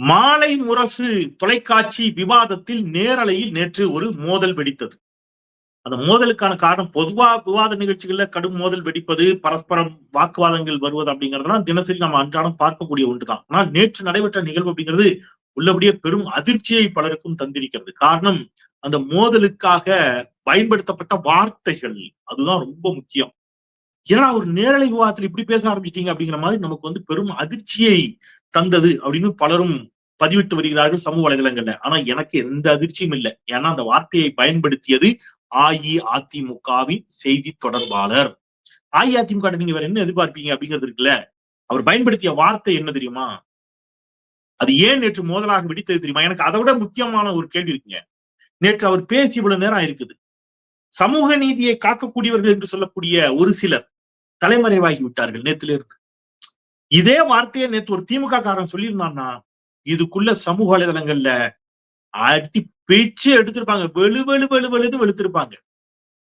மாலை முரசு தொலைக்காட்சி விவாதத்தில் நேரலையில் நேற்று ஒரு மோதல் வெடித்தது. அந்த மோதலுக்கான காரணம் பொதுவா விவாத நிகழ்ச்சிகள்ல கடும் மோதல் வெடிப்பது பரஸ்பரம் வாக்குவாதங்கள் வருவது அப்படிங்கறதுலாம் தினசரி நம்ம அன்றாடம் பார்க்கக்கூடிய ஒன்றுதான். ஆனா நேற்று நடைபெற்ற நிகழ்வு அப்படிங்கிறது உள்ளபடியே பெரும் அதிர்ச்சியை பலருக்கும் தந்திருக்கிறது. காரணம் அந்த மோதலுக்காக பயன்படுத்தப்பட்ட வார்த்தைகள். அதுதான் ரொம்ப முக்கியம். ஏன்னா ஒரு நேரலை விவாதத்தில் இப்படி பேச ஆரம்பிச்சிட்டீங்க அப்படிங்கிற மாதிரி நமக்கு வந்து பெரும் அதிர்ச்சியை தந்தது அப்படின்னு பலரும் பதிவிட்டு வருகிறார்கள் சமூக வலைதளங்கள்ல. ஆனா எனக்கு எந்த அதிர்ச்சியும் இல்லை. ஏன்னா அந்த வார்த்தையை பயன்படுத்தியது அஇஅதிமுகவின் செய்தி தொடர்பாளர். அஇஅதிமுக நீங்க வேற என்ன எதிர்பார்ப்பீங்க அப்படிங்கிறது இருக்குல்ல? அவர் பயன்படுத்திய வார்த்தை என்ன தெரியுமா? அது ஏன் நேற்று மோதலாக வெடித்தது தெரியுமா? எனக்கு அதை விட முக்கியமான ஒரு கேள்வி இருக்குங்க. நேற்று அவர் பேசி இவ்வளவு நேரம் இருக்குது சமூக நீதியை காக்கக்கூடியவர்கள் என்று சொல்லக்கூடிய ஒரு சிலர் தலைமறைவாகி விட்டார்கள் நேத்துல இருந்து இதே வார்த்தையை நேற்று ஒரு திமுக காரன் சொல்லியிருந்தான்னா இதுக்குள்ள சமூக வலைதளங்கள்ல அடி பேச்சு எடுத்திருப்பாங்க. வெளு வெளு வெளு வெளுன்னு வெளுத்திருப்பாங்க.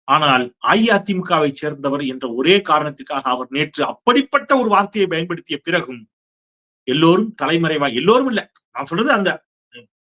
ஆனால் அஇஅதிமுகவை சேர்ந்தவர் என்ற ஒரே காரணத்துக்காக அவர் நேற்று அப்படிப்பட்ட ஒரு வார்த்தையை பயன்படுத்திய பிறகும் எல்லோரும் தலைமறைவா எல்லோரும் இல்ல. நான் சொல்றது அந்த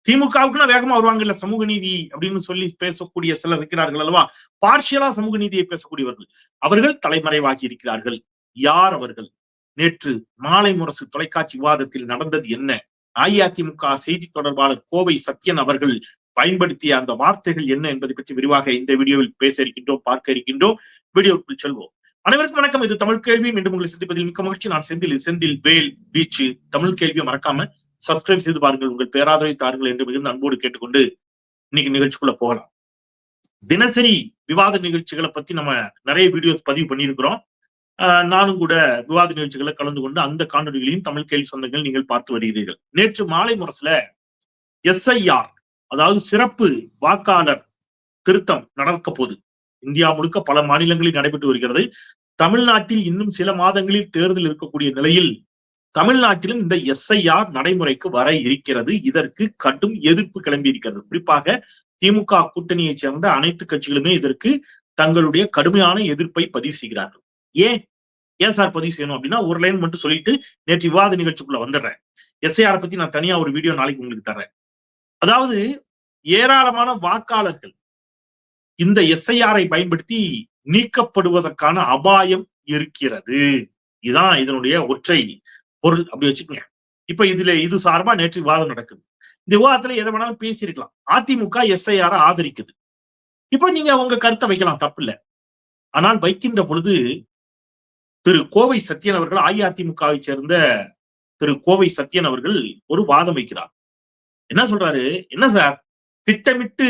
திமுகவுக்குன்னா வேகமா வருவாங்க இல்ல சமூக நீதி அப்படின்னு சொல்லி பேசக்கூடிய சிலர் இருக்கிறார்கள் அல்லவா? பார்ஷியலா சமூக நீதியை பேசக்கூடியவர்கள். அவர்கள் தலைமறைவாகி இருக்கிறார்கள். யார் அவர்கள்? நேற்று மாலை முரசு தொலைக்காட்சி விவாதத்தில் நடந்தது என்ன? அஇஅதிமுக செய்தி தொடர்பாளர் கோவை சத்யன் அவர்கள் பயன்படுத்திய அந்த வார்த்தைகள் என்ன என்பதை பற்றி விரிவாக இந்த வீடியோவில் பேச இருக்கின்றோம் பார்க்க இருக்கின்றோம். வீடியோக்குள் செல்வோம். அனைவருக்கும் வணக்கம். இது தமிழ் கேள்வி. மீண்டும் உங்களை சந்திப்பதில் மிக்க மகிழ்ச்சி. நான் செந்தில். செந்தில் வேல் பீச்சு தமிழ் கேள்வியை மறக்காம சப்ஸ்கிரைப் செய்து பாருங்கள். உங்கள் பேராதரவை தாருங்கள் என்று மிகுந்த அன்போடு கேட்டுக்கொண்டு இன்னைக்கு நிகழ்ச்சிக்குள்ள போகலாம். தினசரி விவாத நிகழ்ச்சிகளை பத்தி நம்ம நிறைய வீடியோஸ் பதிவு பண்ணியிருக்கிறோம். நானும் கூட விவாத நிகழ்ச்சிகளை கலந்து கொண்டு அந்த காணொலிகளையும் தமிழ் கேள்வி சொந்தங்கள் நீங்கள் பார்த்து வருகிறீர்கள். நேற்று மாலை முரசுல எஸ்ஐஆர் அதாவது சிறப்பு வாக்காளர் திருத்தம் நடக்க போது இந்தியா முழுக்க பல மாநிலங்களில் நடைபெற்று வருகிறது. தமிழ்நாட்டில் இன்னும் சில மாதங்களில் தேர்தல் இருக்கக்கூடிய நிலையில் தமிழ்நாட்டிலும் இந்த எஸ்ஐஆர் நடைமுறைக்கு வர இருக்கிறது. இதற்கு கடும் எதிர்ப்பு கிளம்பி இருக்கிறது. குறிப்பாக திமுக கூட்டணியைச் சேர்ந்த அனைத்து கட்சிகளுமே இதற்கு தங்களுடைய கடுமையான எதிர்ப்பை பதிவு செய்கிறார்கள். ஏன்? ஏன் சார் பதிவு செய்யணும் அப்படின்னா ஒரு லைன் மட்டும் சொல்லிட்டு நேற்று விவாத நிகழ்ச்சிக்குள்ள வந்துடுறேன். எஸ்ஐஆர் பத்தி நான் தனியா ஒரு வீடியோ நாளைக்கு உங்களுக்கு தர்றேன். அதாவது ஏராளமான வாக்காளர்கள் இந்த எஸ்ஐஆரை பயன்படுத்தி நீக்கப்படுவதற்கான அபாயம் இருக்கிறது. இதுதான் இதனுடைய ஒற்றை பொருள் அப்படி வச்சுக்கோங்க. இப்ப இதுல இது சார்பா நேற்று விவாதம் நடக்குது. இந்த விவாதத்துல எதை வேணாலும் பேசியிருக்கலாம். அதிமுக எஸ்ஐஆர் ஆதரிக்குது. இப்ப நீங்க உங்க கருத்தை வைக்கலாம் தப்பு இல்ல ஆனால் வைக்கின்ற பொழுது திரு கோவை சத்யன் அவர்கள் அஇஅதிமுகவை சேர்ந்த திரு கோவை சத்யன் அவர்கள் ஒரு வாதம் வைக்கிறார். என்ன சொல்றாரு? என்ன சார்? திட்டமிட்டு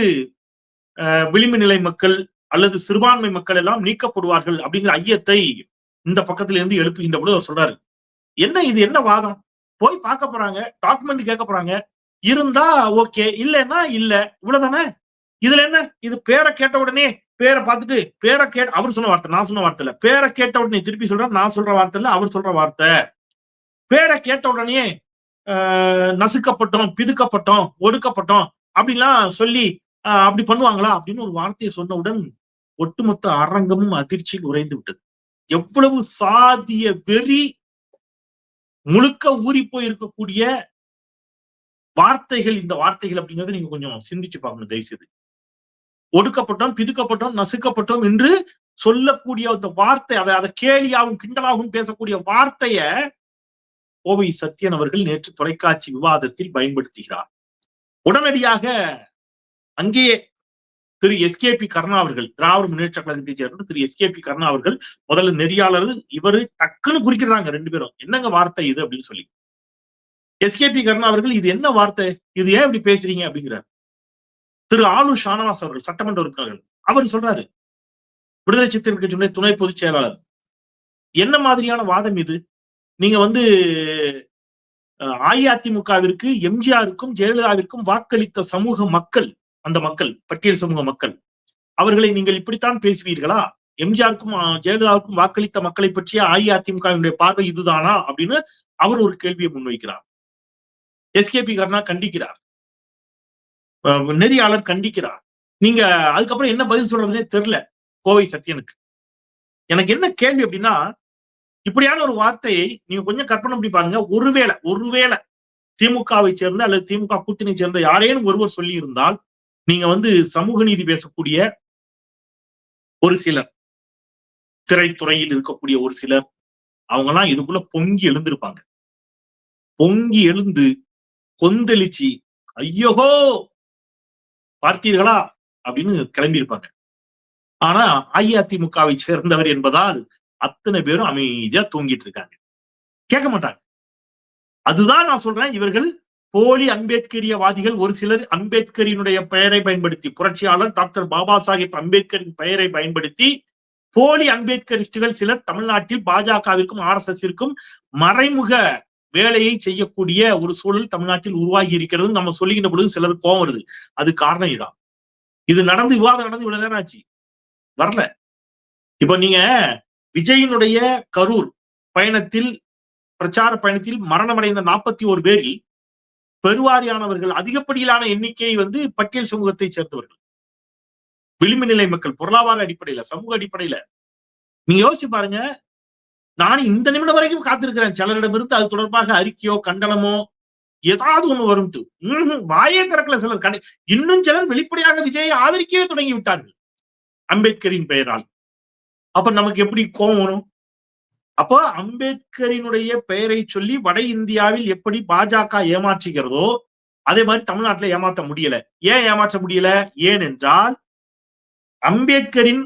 விளிம்பு நிலை மக்கள் அல்லது சிறுபான்மை மக்கள் எல்லாம் நீக்கப்படுவார்கள் அப்படிங்கிற ஐயத்தை இந்த பக்கத்துல இருந்து எழுப்புகின்ற பொழுது அவர் சொல்றாரு. என்ன இது? என்ன வாதம்? போய் பார்க்க போறாங்க டாக்குமெண்ட் கேட்க போறாங்க. இருந்தா ஓகே இல்லைன்னா இல்ல. இவ்வளவுதானே? இதுல என்ன? இது பேரை கேட்ட உடனே பேரை பார்த்துட்டு பேரை கேட்ட அவர் சொன்ன வார்த்தை நான் சொன்ன வார்த்தை இல்ல பேரை கேட்ட உடனே திருப்பி சொல்றேன் நான் சொல்ற வார்த்தை இல்ல அவர் சொல்ற வார்த்தை. பேரை கேட்ட உடனே நசுக்கப்பட்டோம் பிதுக்கப்பட்டோம் ஒடுக்கப்பட்டோம் அப்படிலாம் சொல்லி அப்படி பண்ணுவாங்களா? அப்படின்னு ஒரு வார்த்தையை சொன்னவுடன் ஒட்டுமொத்த அரங்கமும் அதிர்ச்சியில் உறைந்து விட்டது. எவ்வளவு சாதிய வெறி முழுக்க ஊறி போயிருக்கக்கூடிய வார்த்தைகள் இந்த வார்த்தைகள் அப்படிங்கறத நீங்க கொஞ்சம் சிந்திச்சு பார்க்கணும் தயவுசெய்து. ஒடுக்கப்பட்டோம் பிதுக்கப்பட்டோம் நசுக்கப்பட்டோம் என்று சொல்லக்கூடிய அந்த வார்த்தை அதை அதை கேலியாகவும் கிண்டலாகவும் பேசக்கூடிய வார்த்தைய கோவை சத்யன் அவர்கள் நேற்று தொலைக்காட்சி விவாதத்தில் பயன்படுத்துகிறார். உடனடியாக அங்கேயே Thiru S K P Karuna அவர்கள் திராவிட முன்னேற்ற கழகத்தை சேர்ந்த Thiru S K P Karuna அவர்கள் முதல்ல நெறியாளர் இவரு டக்குன்னு குறிக்கிறாங்க ரெண்டு பேரும். என்னங்க வார்த்தை இது அப்படின்னு சொல்லி. எஸ் கே பி கருணா அவர்கள் இது என்ன வார்த்தை? இது ஏன் இப்படி பேசுறீங்க? அப்படிங்கிறார். திரு ஆளு ஷானவாஸ் அவர்கள் சட்டமன்ற உறுப்பினர்கள் அவர் சொல்றாரு விடுதலை சித்திர கட்சியுடைய துணை பொதுச் செயலாளர் என்ன மாதிரியான வாதம் இது? நீங்க வந்து அஇஅதிமுகவிற்கு எம்ஜிஆருக்கும் ஜெயலலிதாவிற்கும் வாக்களித்த சமூக மக்கள் அந்த மக்கள் பட்டியல் சமூக மக்கள் அவர்களை நீங்கள் இப்படித்தான் பேசுவீர்களா? எம்ஜிஆருக்கும் ஜெயலலிதாவுக்கும் வாக்களித்த மக்களை பற்றிய அஇஅதிமுகவினுடைய பார்வை இதுதானா? அப்படின்னு அவர் ஒரு கேள்வியை முன்வைக்கிறார். எஸ்கேபி கர்ணா கண்டிக்கிறார். நெறியாளர் கண்டிக்கிறார். நீங்க அதுக்கப்புறம் என்ன பதில் சொல்றதுன்னே தெரியல கோவை சத்யனுக்கு. எனக்கு என்ன கேள்வி அப்படின்னா இப்படியான ஒரு வார்த்தையை நீங்க கொஞ்சம் கற்பனை பண்ணி பாருங்க. ஒருவேளை ஒருவேளை திமுகவை சேர்ந்த அல்லது திமுக கூட்டணி சேர்ந்த யாரேனும் ஒருவர் சொல்லி இருந்தால் நீங்க வந்து சமூக நீதி பேசக்கூடிய ஒரு சிலர் திரைத்துறையில் இருக்கக்கூடிய ஒரு சிலர் அவங்க எல்லாம் இதுக்குள்ள பொங்கி எழுந்திருப்பாங்க. பொங்கி எழுந்து கொந்தளிச்சு ஐயோகோ பார்த்தீர்களா அப்படின்னு கிளம்பியிருப்பாங்க. ஆனா அஇஅதிமுகவை சேர்ந்தவர் என்பதால் அத்தனை பேரும் அமைதியா தூங்கிட்டு இருக்காங்க. கேட்க மாட்டாங்க. அதுதான் நான் சொல்றேன் இவர்கள் போலி அம்பேத்கரியவாதிகள் ஒரு சிலர் அம்பேத்கரினுடைய பெயரை பயன்படுத்தி புரட்சியாளர் டாக்டர் பாபா சாஹிப் அம்பேத்கரின் பெயரை பயன்படுத்தி போலி அம்பேத்கரிஸ்டுகள் சிலர் தமிழ்நாட்டில் பாஜகவிற்கும் ஆர் எஸ் எஸ்க்கும் மறைமுக வேலையை செய்யக்கூடிய ஒரு சூழல் தமிழ்நாட்டில் உருவாகி இருக்கிறது நம்ம சொல்லிக்கிற பொழுது சிலர் கோவம் வருது. அது காரணம் இதுதான். இது நடந்து விவாதம் நடந்து இவ்வளவு நேரம் ஆச்சு. வரல. இப்ப நீங்க விஜயினுடைய கரூர் பயணத்தில் பிரச்சார பயணத்தில் மரணமடைந்த நாற்பத்தி ஒரு பேரில் பெருவாரியானவர்கள் அதிகப்படியிலான எண்ணிக்கை வந்து பட்டியல் சமூகத்தை சேர்ந்தவர்கள். விளிம்பு நிலை மக்கள் பொருளாதார அடிப்படையில சமூக அடிப்படையில. நீங்க யோசிச்சு பாருங்க நான் இந்த நிமிடம் வரைக்கும் காத்திருக்கிறேன். சிலரிடமிருந்து அது தொடர்பாக அறிக்கையோ கண்டனமோ ஏதாவது ஒண்ணு வரும் வாயே திறக்கல சிலர். கடை இன்னும் சிலர் வெளிப்படையாக விஜயை ஆதரிக்கவே தொடங்கி விட்டார்கள் அம்பேத்கரின் பெயரால். அப்ப நமக்கு எப்படி கோபம் வரும்? அப்போ அம்பேத்கரினுடைய பெயரை சொல்லி வட இந்தியாவில் எப்படி பாஜக ஏமாற்றுகிறதோ அதே மாதிரி தமிழ்நாட்டுல ஏமாற்ற முடியல. ஏன் ஏமாற்ற முடியல? ஏனென்றால் அம்பேத்கரின்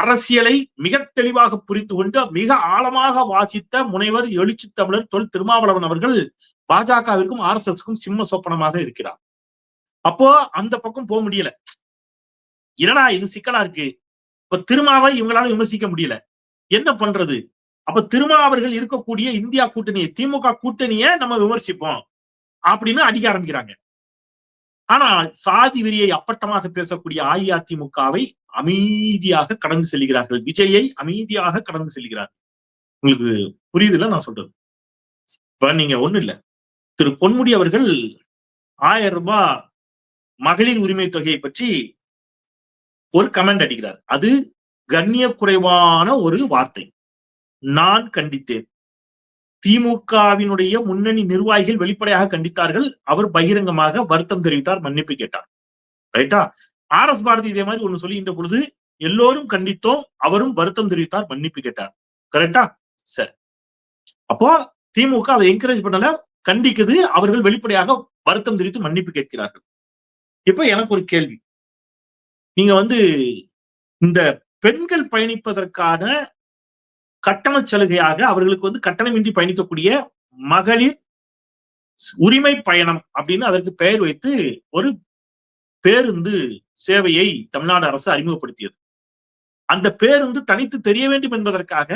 அரசியலை மிக தெளிவாக புரிந்து கொண்டு மிக ஆழமாக வாசித்த முனைவர் எழுச்சி தமிழர் தொல் திருமாவளவன் அவர்கள் பாஜகவிற்கும் ஆர் எஸ் எஸ்க்கும் சிம்ம சோப்பனமாக இருக்கிறார். அப்போ அந்த பக்கம் போக முடியல. என்னடா இது சிக்கலா இருக்கு? இப்ப திருமாவை இவங்களால விமர்சிக்க முடியல. என்ன பண்றது? அப்ப திருமா அவர்கள் இருக்கக்கூடிய இந்தியா கூட்டணியை திமுக கூட்டணியை நம்ம விமர்சிப்போம் அப்படின்னு அடிக்க ஆரம்பிக்கிறாங்க. ஆனா சாதி வெறியை அப்பட்டமாக பேசக்கூடிய அஇஅதிமுகவை அமைதியாக கடந்து செல்கிறார்கள். விஜயை அமைதியாக கடந்து செல்கிறார்கள். உங்களுக்கு புரியுதுல நான் சொல்றது? இப்ப நீங்க ஒண்ணு இல்ல. திரு பொன்முடி அவர்கள் ஆயிரம் ரூபாய் மகளிர் உரிமை தொகையை பற்றி ஒரு கமெண்ட் அடிக்கிறார். அது கண்ணிய குறைவான ஒரு வார்த்தை. நான் கண்டித்தேன். திமுகவினுடைய முன்னணி நிர்வாகிகள் வெளிப்படையாக கண்டித்தார்கள். அவர் பகிரங்கமாக வருத்தம் தெரிவித்தார் மன்னிப்பு கேட்டார். ரைட்டா ஆர் எஸ் பாரதி இதே மாதிரி ஒண்ணு சொல்லுகின்ற பொழுது எல்லோரும் கண்டித்தோம் அவரும் வருத்தம் தெரிவித்தார் மன்னிப்பு கேட்டார். கரெக்டா சரி. அப்போ திமுக அதை என்கரேஜ் பண்ணல கண்டிக்குது அவர்கள் வெளிப்படையாக வருத்தம் தெரிவித்து மன்னிப்பு கேட்கிறார்கள். இப்ப எனக்கு ஒரு கேள்வி. நீங்க வந்து இந்த பெண்கள் பயணிப்பதற்கான கட்டண சலுகையாக அவர்களுக்கு வந்து கட்டணமின்றி பயணிக்கக்கூடிய மகளிர் உரிமை பயணம் அப்படின்னு அதற்கு பெயர் வைத்து ஒரு பேருந்து சேவையை தமிழ்நாடு அரசு அறிமுகப்படுத்தியது. அந்த பேருந்து தனித்து தெரிய வேண்டும் என்பதற்காக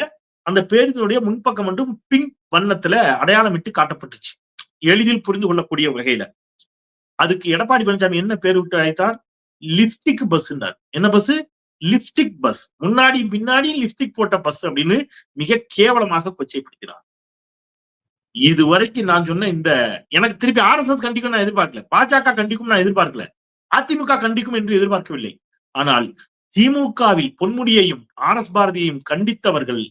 அந்த பேருந்தினுடைய முன்பக்கம் மட்டும் பிங்க் வண்ணத்துல அடையாளமிட்டு காட்டப்பட்டுச்சு. எளிதில் புரிந்து கொள்ளக்கூடிய வகையில. அதுக்கு எடப்பாடி பழனிசாமி என்ன பேர் விட்டு அழைத்தார்? லிப்டிக் பஸ் என்ன பஸ் லிப்ஸ்டிக் பஸ் முன்னாடி பின்னாடி லிப்ஸ்டிக் போட்ட பஸ் அப்படின்னு மிக கேவலமாக கொச்சைப்படுத்தினார் இதுவரைக்கும் நான் சொன்ன இந்த எனக்கு திருப்பி ஆர் எஸ் எஸ் கண்டிக்கும் நான் எதிர்பார்க்கல. பாஜக கண்டிக்கும் நான் எதிர்பார்க்கல. அதிமுக கண்டிக்கும் என்று எதிர்பார்க்கவில்லை. ஆனால் திமுகவில் பொன்முடியையும் ஆர் எஸ் பாரதியையும் கண்டித்தவர்கள்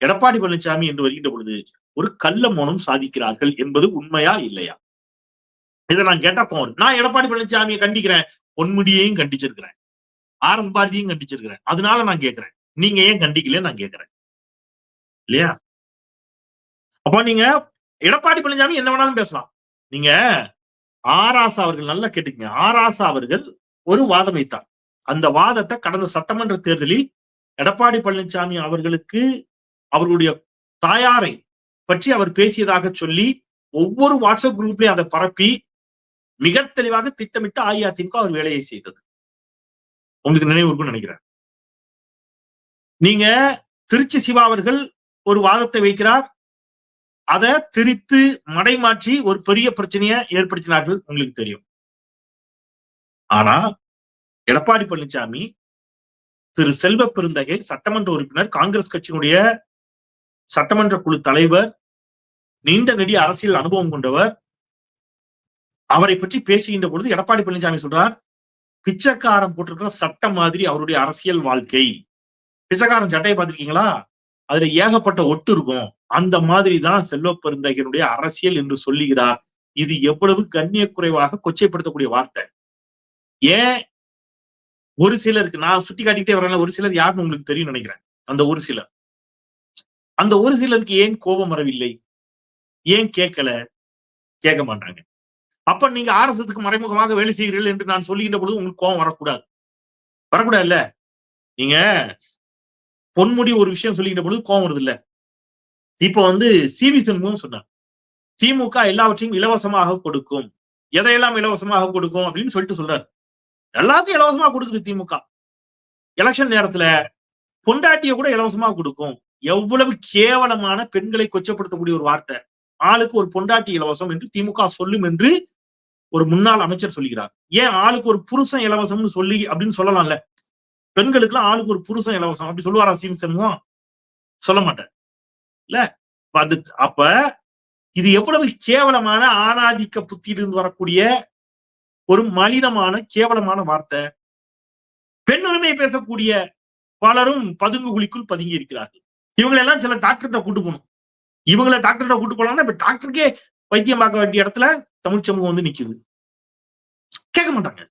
எடப்பாடி பழனிசாமி என்று வருகின்ற பொழுது ஒரு கள்ள மோனம் சாதிக்கிறார்கள் என்பது உண்மையா இல்லையா? இதை நான் கேட்டா போறேன் நான் எடப்பாடி பழனிசாமியை கண்டிக்கிறேன் பொன்முடியையும் கண்டிச்சிருக்கிறேன். ஆர் எஸ் பாரதியும் கண்டிச்சிருக்கிறேன். அதனால நான் கேட்கிறேன் நீங்க ஏன் கண்டிக்கல நான் கேட்கிறேன் இல்லையா? அப்போ நீங்க எடப்பாடி பழனிசாமி என்ன வேணாலும் பேசலாம். நீங்க ஆராசா அவர்கள் நல்லா கேட்டுக்கங்க. ஆராசா அவர்கள் ஒரு வாதம் வைத்தார். அந்த வாதத்தை கடந்த சட்டமன்ற தேர்தலில் எடப்பாடி பழனிசாமி அவர்களுக்கு அவர்களுடைய தாயாரை பற்றி அவர் பேசியதாக சொல்லி ஒவ்வொரு வாட்ஸ்அப் குரூப்லயும் அதை பரப்பி மிக தெளிவாக திட்டமிட்டு அஇஅதிமுக அவர் வேலையை செய்தது. உங்களுக்கு நினைவு இருக்கும்னு நினைக்கிறேன். நீங்க திருச்சி சிவா அவர்கள் ஒரு வாதத்தை வைக்கிறார். அதை திரித்து மடைமாற்றி ஒரு பெரிய பிரச்சனையை ஏற்படுத்தினார்கள் உங்களுக்கு தெரியும். ஆனா எடப்பாடி பழனிசாமி திரு செல்வ பெருந்தகை சட்டமன்ற உறுப்பினர் காங்கிரஸ் கட்சியினுடைய சட்டமன்ற குழு தலைவர் நீண்ட நெடிய அரசியல் அனுபவம் கொண்டவர். அவரை பற்றி பேசுகின்ற பொழுது எடப்பாடி பழனிசாமி சொல்றார் பிச்சைக்காரன் போட்டிருக்கிற சட்டம் மாதிரி அவருடைய அரசியல் வாழ்க்கை. பிச்சைக்காரன் சட்டையை பார்த்திருக்கீங்களா? அதுல ஏகப்பட்ட ஒட்டு இருக்கும். அந்த மாதிரி தான் செல்வ அரசியல் என்று சொல்லுகிறார். இது எவ்வளவு கண்ணிய குறைவாக கொச்சைப்படுத்தக்கூடிய வார்த்தை. ஏன்? ஒரு சிலருக்கு நான் சுட்டி காட்டிக்கிட்டே வரேன் ஒரு சிலர் யாருன்னு உங்களுக்கு தெரியும் நினைக்கிறேன். அந்த ஒரு சிலர். அந்த ஒரு சிலருக்கு ஏன் கோபம் வரவில்லை? ஏன் கேட்கல? கேட்க மாட்டாங்க. அப்ப நீங்க ஆர்எஸ்எஸ்க்கு மறைமுகமாக வேலை செய்கிறீர்கள் என்று நான் சொல்லுகின்ற பொழுது உங்களுக்கு கோபம் வரக்கூடாது. வரக்கூடாது இல்ல நீங்க பொன்முடி ஒரு விஷயம் சொல்லிக்கிட்ட பொழுது கோபம் வருது இல்ல? இப்ப வந்து சிவி சண்முகம் சொன்னார் திமுக எல்லாவற்றையும் இலவசமாக கொடுக்கும். எதையெல்லாம் இலவசமாக கொடுக்கும்? அப்படின்னு சொல்லிட்டு சொல்றாரு. எல்லாத்தையும் இலவசமா கொடுக்குது திமுக. எலெக்ஷன் நேரத்துல பொண்டாட்டிய கூட இலவசமா கொடுக்கும். எவ்வளவு கேவலமான பெண்களை கொச்சப்படுத்தக்கூடிய ஒரு வார்த்தை. ஆளுக்கு ஒரு பொண்டாட்டி இலவசம் என்று திமுக சொல்லும் என்று ஒரு முன்னாள் அமைச்சர் சொல்லுகிறார். ஏன் ஆளுக்கு ஒரு புருஷன் இலவசம்னு சொல்லி அப்படின்னு சொல்லலாம்ல? பெண்களுக்கு எல்லாம் ஆளுக்கு ஒரு புருஷன் இலவசம். அப்படி சொல்லுவாரா சீன் சண்முகம்? சொல்ல மாட்டேன். இல்ல? அது அப்ப இது எவ்வளவு கேவலமான ஆணாதிக்க புத்தியிலிருந்து வரக்கூடிய ஒரு மலினமான கேவலமான வார்த்தை. பெண்ணுரிமையை பேசக்கூடிய பலரும் பதுங்கு குழிக்குள் பதுங்கி இருக்கிறார்கள். இவங்களெல்லாம் சில டாக்டர்கிட்ட கூட்டு போகணும். இவங்கள டாக்டர்கிட்ட கூட்டு போலாம்னா இப்ப டாக்டருக்கே வைத்தியம் பார்க்க வேண்டிய இடத்துல தமிழ் சமூகம் வந்து நிக்குது. கேட்க மாட்டாங்க.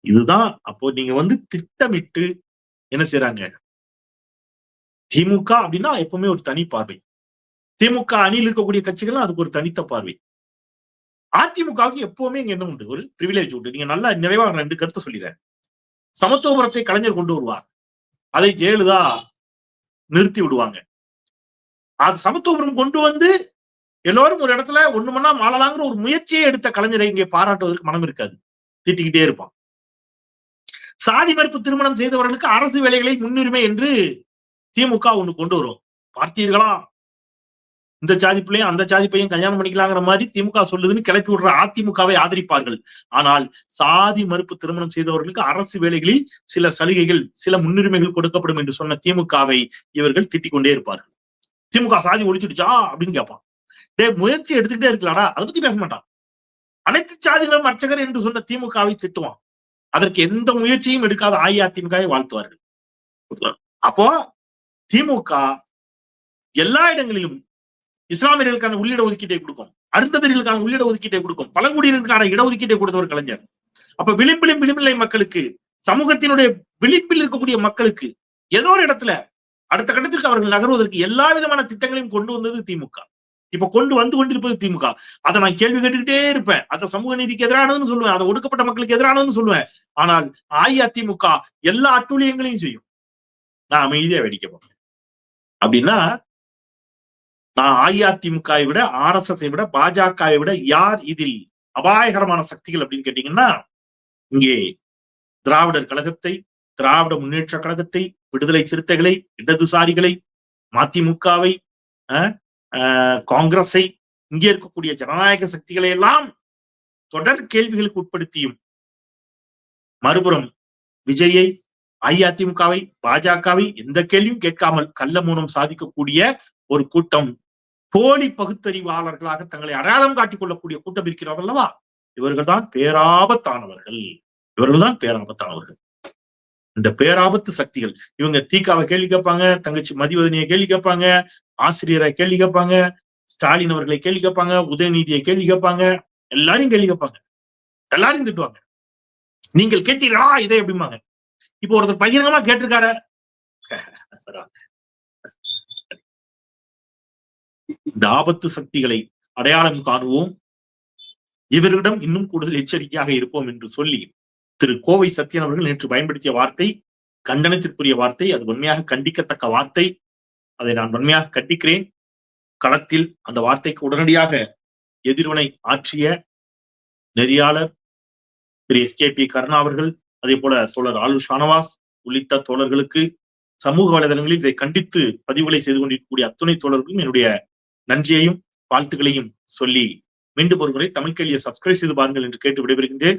இதுதான் அப்போ நீங்க வந்து திட்டமிட்டு என்ன செய்யறாங்க திமுக அப்படின்னா எப்பவுமே ஒரு தனி பார்வை. திமுக அணியில் இருக்கக்கூடிய கட்சிகள் அதுக்கு ஒரு தனித்த பார்வை. அதிமுகவுக்கு எப்பவுமே இங்க என்ன உண்டு? ஒரு பிரிவிலேஜ் உண்டு. நீங்க நல்லா நிறைவா ரெண்டு கருத்தை சொல்லிடுறேன். சமத்துவபுரத்தை கலைஞர் கொண்டு வருவார். அதை ஜெயலலிதா நிறுத்தி விடுவாங்க. அது சமத்துவபுரம் கொண்டு வந்து எல்லோரும் ஒரு இடத்துல ஒண்ணு மண்ணா மாளலாங்கிற ஒரு முயற்சியை எடுத்த கலைஞரை இங்கே பாராட்டுவதற்கு மனம் இருக்காது. திட்டிக்கிட்டே இருப்பான். சாதி மறுப்பு திருமணம் செய்தவர்களுக்கு அரசு வேலைகளில் முன்னுரிமை என்று திமுக ஒண்ணு கொண்டு வரும். பார்த்தீர்களா? இந்த ஜாதி பிள்ளையும் அந்த ஜாதி பையன் கல்யாணம் பண்ணிக்கலாங்கிற மாதிரி திமுக சொல்லுதுன்னு கிளப்பி விடுற அதிமுகவை ஆதரிப்பார்கள். ஆனால் சாதி மறுப்பு திருமணம் செய்தவர்களுக்கு அரசு வேலைகளில் சில சலுகைகள் சில முன்னுரிமைகள் கொடுக்கப்படும் என்று சொன்ன திமுகவை இவர்கள் திட்டிக் கொண்டே இருப்பார்கள். திமுக சாதி ஒழிச்சிடுச்சா அப்படின்னு கேட்பான் டே முயற்சி எடுத்துக்கிட்டே இருக்கலாடா. அதை பத்தி பேச மாட்டான். அனைத்து சாதிகளும் அர்ச்சகர் என்று சொன்ன திமுகவை திட்டுவான். அதற்கு எந்த முயற்சியும் எடுக்காத அஇஅதிமுகவை வாழ்த்துவார்கள். அப்போ திமுக எல்லா இடங்களிலும் இஸ்லாமியர்களுக்கான உள்ளிட ஒதுக்கீட்டை கொடுக்கும். அருந்ததர்களுக்கான உள்ளிட ஒதுக்கீட்டை கொடுக்கும். பழங்குடியினருக்கான இடஒதுக்கீட்டை கொடுத்தவர் கலைஞர். அப்ப விளிம்பிலும் விளிம்பில்லை மக்களுக்கு சமூகத்தினுடைய விளிம்பில் இருக்கக்கூடிய மக்களுக்கு ஏதோ ஒரு இடத்துல அடுத்த கட்டத்திற்கு அவர்கள் நகர்வதற்கு எல்லா விதமான திட்டங்களையும் கொண்டு வந்தது திமுக. இப்ப கொண்டு வந்து கொண்டிருப்பது திமுக. அதை நான் கேள்வி கேட்டுக்கிட்டே இருப்பேன். அதை சமூக நீதிக்கு எதிரானதுன்னு சொல்லுவேன். அதை ஒடுக்கப்பட்ட மக்களுக்கு எதிரானதுன்னு சொல்லுவேன். ஆனால் அஇஅதிமுக எல்லா அட்டூழியங்களையும் செய்யும். நான் அமைதியா வெடிக்க போறேன் அப்படின்னா நான் அஇஅதிமுகவை விட ஆர் எஸ் எஸ் விட பாஜகவை விட யார் இதில் அபாயகரமான சக்திகள் அப்படின்னு கேட்டீங்கன்னா இங்கே திராவிடர் கழகத்தை திராவிட முன்னேற்ற கழகத்தை விடுதலை சிறுத்தைகளை இடதுசாரிகளை மதிமுகவை காங்கிரஸை இங்கே இருக்கக்கூடிய ஜனநாயக சக்திகளை எல்லாம் தொடர் கேள்விகளுக்கு உட்படுத்தியும் மறுபுறம் விஜயை அஇஅதிமுகவை பாஜகவை எந்த கேள்வியும் கேட்காமல் கள்ள மூலம் சாதிக்கக்கூடிய ஒரு கூட்டம் போலி பகுத்தறிவாளர்களாக தங்களை அடையாளம் காட்டிக் கொள்ளக்கூடிய கூட்டம் இருக்கிறார் அல்லவா? இவர்கள் தான் பேராபத்தானவர்கள். இவர்கள் தான் பேராபத்தானவர்கள். இந்த பேராபத்து சக்திகள். இவங்க தீக்காவை கேள்வி கேட்பாங்க தங்கச்சி மதிவதனியை கேள்வி கேட்பாங்க ஆசிரியரை கேள்வி கேட்பாங்க ஸ்டாலின் அவர்களை கேள்வி கேட்பாங்க உதயநிதியை கேள்வி கேட்பாங்க எல்லாரையும் கேள்வி கேட்பாங்க. எல்லாரையும் திட்டுவாங்க. நீங்கள் கேட்டீரா இதை எப்படிமாங்க இப்போ ஒருத்தர் பகிரங்கமா கேட்டிருக்காரு? இந்த ஆபத்து சக்திகளை அடையாளம் காணுவோம். இவரிடம் இன்னும் கூடுதல் எச்சரிக்கையாக இருப்போம் என்று சொல்லி திரு கோவை சத்யன் அவர்கள் நேற்று பயன்படுத்திய வார்த்தை கண்டனத்திற்குரிய வார்த்தை அது உண்மையாக கண்டிக்கத்தக்க வார்த்தை. அதை நான் வன்மையாக கண்டிக்கிறேன். களத்தில் அந்த வார்த்தைக்கு உடனடியாக எதிர்வினை ஆற்றிய நெறியாளர் Thiru S. K. P. Karuna அவர்கள் அதே போல தோழர் ஆலு ஷானவாஸ் உள்ளிட்ட தோழர்களுக்கு சமூக வலைதளங்களில் இதை கண்டித்து பதிவுகளை செய்து கொண்டிருக்கக்கூடிய அத்துணை தோழர்களும் என்னுடைய நன்றியையும் வாழ்த்துக்களையும் சொல்லி மீண்டும் ஒருமுறை தமிழ் கேள்வியை சப்ஸ்கிரைப் செய்து பாருங்கள் என்று கேட்டு விடைபெறுகின்றேன்.